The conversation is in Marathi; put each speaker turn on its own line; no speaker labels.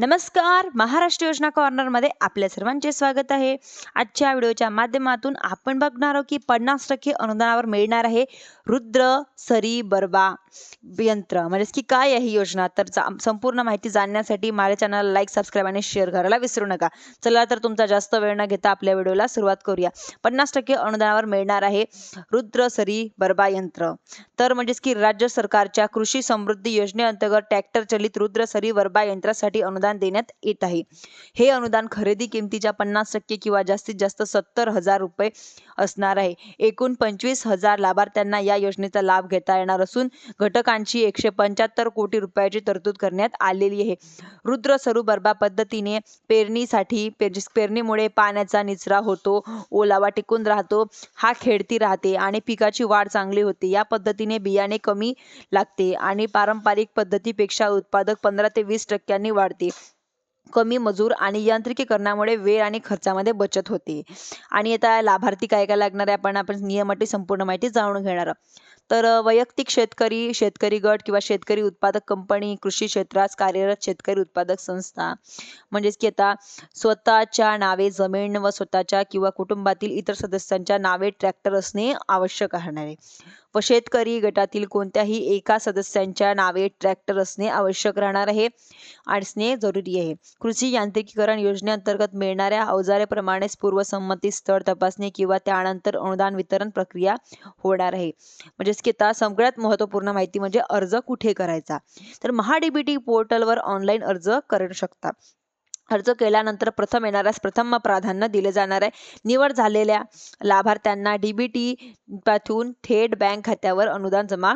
नमस्कार. महाराष्ट्र योजना कॉर्नरमध्ये आपल्या सर्वांचे स्वागत आहे. आजच्या व्हिडिओच्या माध्यमातून आपण बघणार आहोत की पन्नास टक्के अनुदानावर मिळणार आहे रुद्र सरी बरबा यंत्र. म्हणजेच की काय आहे ही योजना? तर जा- संपूर्ण माहिती जाणण्यासाठी माझ्या चॅनलला लाईक सबस्क्राईब आणि शेअर करायला विसरू नका. चला तर तुमचा जास्त वेळ न घेता आपल्या व्हिडिओला सुरुवात करूया. पन्नास टक्के अनुदानावर मिळणार आहे रुद्र सरी बरबा यंत्र. तर म्हणजेच की राज्य सरकारच्या कृषी समृद्धी योजनेअंतर्गत ट्रॅक्टर चलित रुद्र सरी बरबा यंत्रासाठी अनुदान देण्यात येत आहे. हे अनुदान खरेदी किमतीच्या पन्नास टक्के किंवा जास्तीत जास्त सत्तर हजार रुपये असणार आहे. एकूण पंचवीस हजार लाभार्थ्यांना या योजनेचा लाभ घेता येणार असून घटकांची एकशे पंच्याहत्तर कोटी रुपयाची तरतूद करण्यात आलेली आहे. रुद्र स्वरूप पद्धतीने पेरणीसाठी पेर- पेरणीमुळे पाण्याचा निचरा होतो ओलावा टिकून राहतो हा खेळती राहते आणि पिकाची वाढ चांगली होते. या पद्धतीने बियाणे कमी लागते आणि पारंपरिक पद्धतीपेक्षा उत्पादक पंधरा ते वीस टक्क्यांनी वाढते. कमी मजूर आणि यांत्रिकीकरणामुळे वेळ आणि खर्चामध्ये बचत होते. आणि आता लाभार्थी काय काय लागणार आहे आपण आपण नियमाची संपूर्ण माहिती जाणून घेणार तर वैयक्तिक शेतकरी शेतकरी गट किंवा शेतकरी उत्पादक कंपनी कृषी क्षेत्रात कार्यरत शेतकरी उत्पादक संस्था म्हणजेच की आता स्वतःच्या नावे जमीन व स्वतःच्या किंवा कुटुंबातील इतर सदस्यांच्या नावे ट्रॅक्टर असणे आवश्यक राहणार आहे. व शेतकरी गटातील कोणत्याही एका सदस्यांच्या नावे ट्रॅक्टर असणे आवश्यक राहणार आहे. असणे जरुरी आहे. कृषी यांत्रिकीकरण योजनेअंतर्गत मिळणाऱ्या अवजारेप्रमाणेच पूर्वसंमती स्थळ तपासणी किंवा त्यानंतर अनुदान वितरण प्रक्रिया होणार आहे. म्हणजेच की आता सगळ्यात महत्त्वपूर्ण माहिती म्हणजे अर्ज कुठे करायचा? तर महाडीबीटी पोर्टलवर ऑनलाईन अर्ज करू शकता. अर्ज केल्यानंतर प्रथम येणाऱ्यास प्रथम प्राधान्य दिले जाणार आहे. निवड झालेल्या लाभार्थ्यांना डीबीटी पाठवून थेट बँक खात्यावर अनुदान जमा